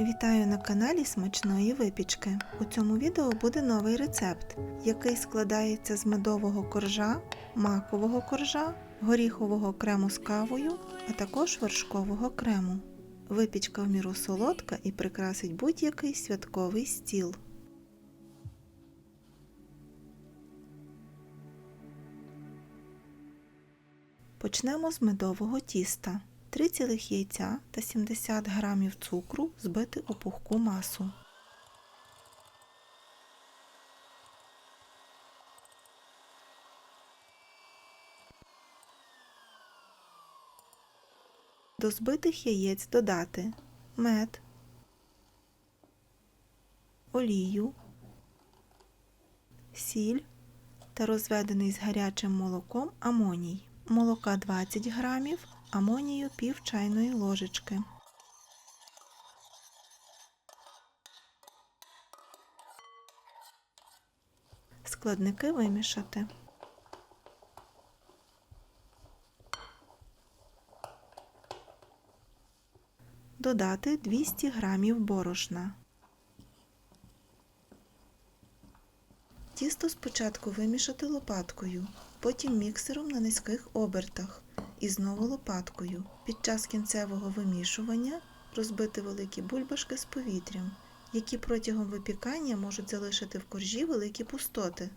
Вітаю на каналі Смачної випічки. У цьому відео буде новий рецепт, який складається з медового коржа, макового коржа, горіхового крему з кавою, а також вершкового крему. Випічка в міру солодка і прикрасить будь-який святковий стіл. Почнемо з медового тіста. 3 цілих яйця та 70 г цукру збити у пухку масу. До збитих яєць додати мед, олію, сіль та розведений з гарячим молоком амоній. Молока 20 грамів, амонію пів чайної ложечки. Складники вимішати. Додати 200 грамів борошна. Тісто спочатку вимішати лопаткою, потім міксером на низьких обертах і знову лопаткою. Під час кінцевого вимішування розбити великі бульбашки з повітрям, які протягом випікання можуть залишити в коржі великі пустоти.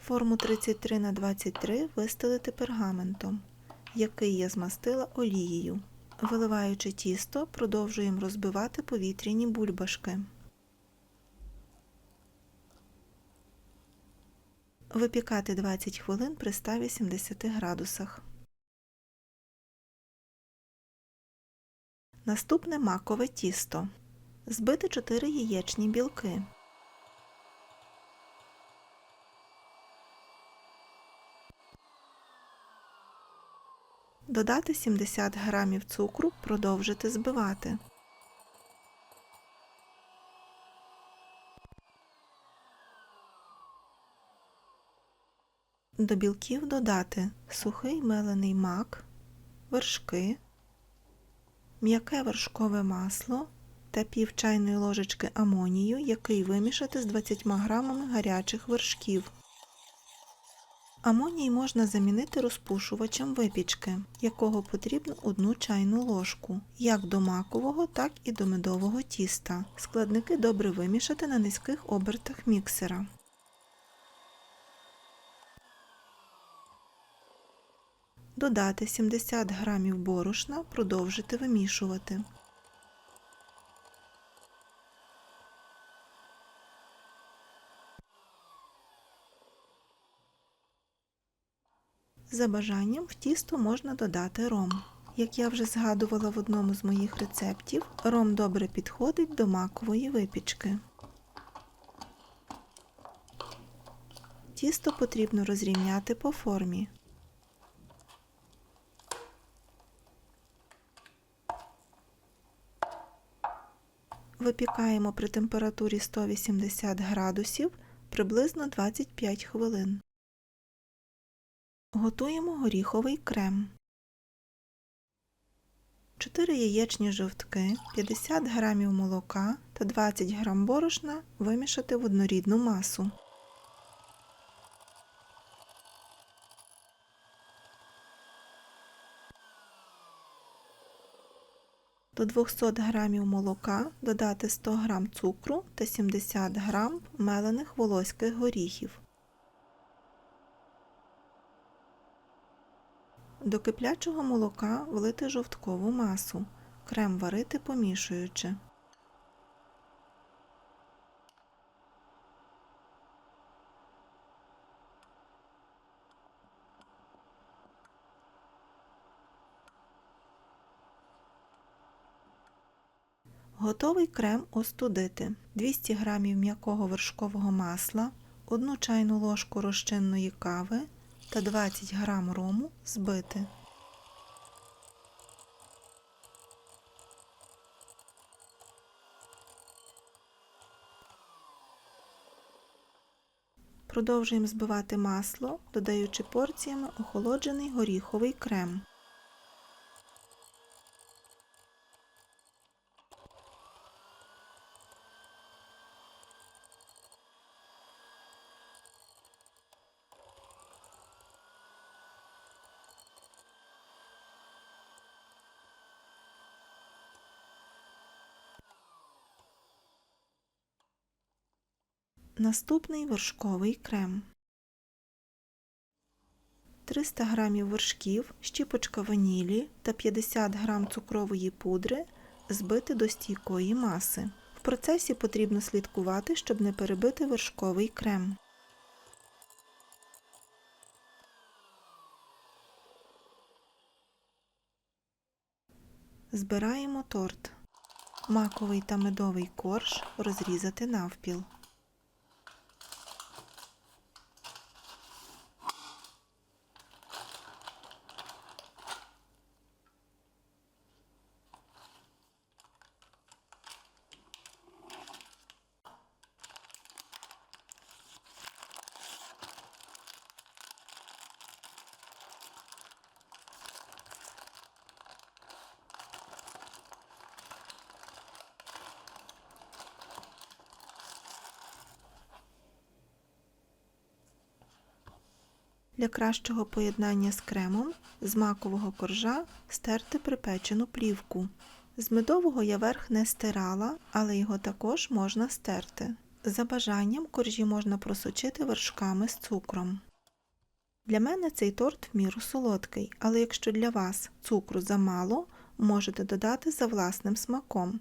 Форму 33 на 23 вистелити пергаментом, який я змастила олією. Виливаючи тісто, продовжуємо розбивати повітряні бульбашки. Випікати 20 хвилин при 180 градусах. Наступне макове тісто. Збити 4 яєчні білки. Додати 70 грамів цукру, продовжити збивати. До білків додати сухий мелений мак, вершки, м'яке вершкове масло та пів чайної ложечки амонію, який вимішати з 20 грамами гарячих вершків. Амоній можна замінити розпушувачем випічки, якого потрібно одну чайну ложку, як до макового, так і до медового тіста. Складники добре вимішати на низьких обертах міксера. Додати 70 грамів борошна, продовжити вимішувати. За бажанням в тісто можна додати ром. Як я вже згадувала в одному з моїх рецептів, ром добре підходить до макової випічки. Тісто потрібно розрівняти по формі. Випікаємо при температурі 180 градусів приблизно 25 хвилин. Готуємо горіховий крем. 4 яєчні жовтки, 50 г молока та 20 г борошна вимішати в однорідну масу. До 200 г молока додати 100 г цукру та 70 г мелених волоських горіхів. До киплячого молока влити жовткову масу. Крем варити помішуючи. Готовий крем остудити. 200 г м'якого вершкового масла, 1 чайну ложку розчинної кави та 20 г рому збити. Продовжуємо збивати масло, додаючи порціями охолоджений горіховий крем. Наступний вершковий крем. 300 г вершків, щіпочка ванілі та 50 г цукрової пудри збити до стійкої маси. В процесі потрібно слідкувати, щоб не перебити вершковий крем. Збираємо торт. Маковий та медовий корж розрізати навпіл. Для кращого поєднання з кремом з макового коржа стерти припечену плівку. З медового я верх не стирала, але його також можна стерти. За бажанням коржі можна просочити вершками з цукром. Для мене цей торт в міру солодкий, але якщо для вас цукру замало, можете додати за власним смаком.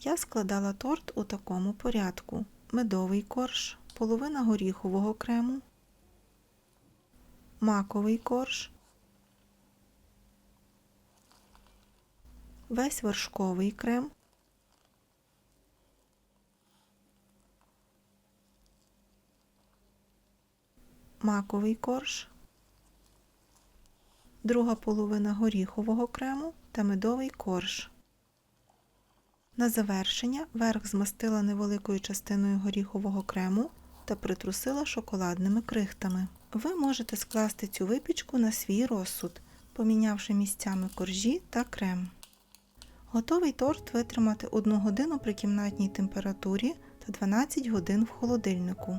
Я складала торт у такому порядку: медовий корж, половина горіхового крему, маковий корж, весь вершковий крем, маковий корж, друга половина горіхового крему та медовий корж. На завершення верх змастила невеликою частиною горіхового крему та притрусила шоколадними крихтами. Ви можете скласти цю випічку на свій розсуд, помінявши місцями коржі та крем. Готовий торт витримати 1 годину при кімнатній температурі та 12 годин в холодильнику.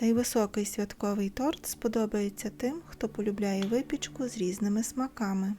Цей високий святковий торт сподобається тим, хто полюбляє випічку з різними смаками.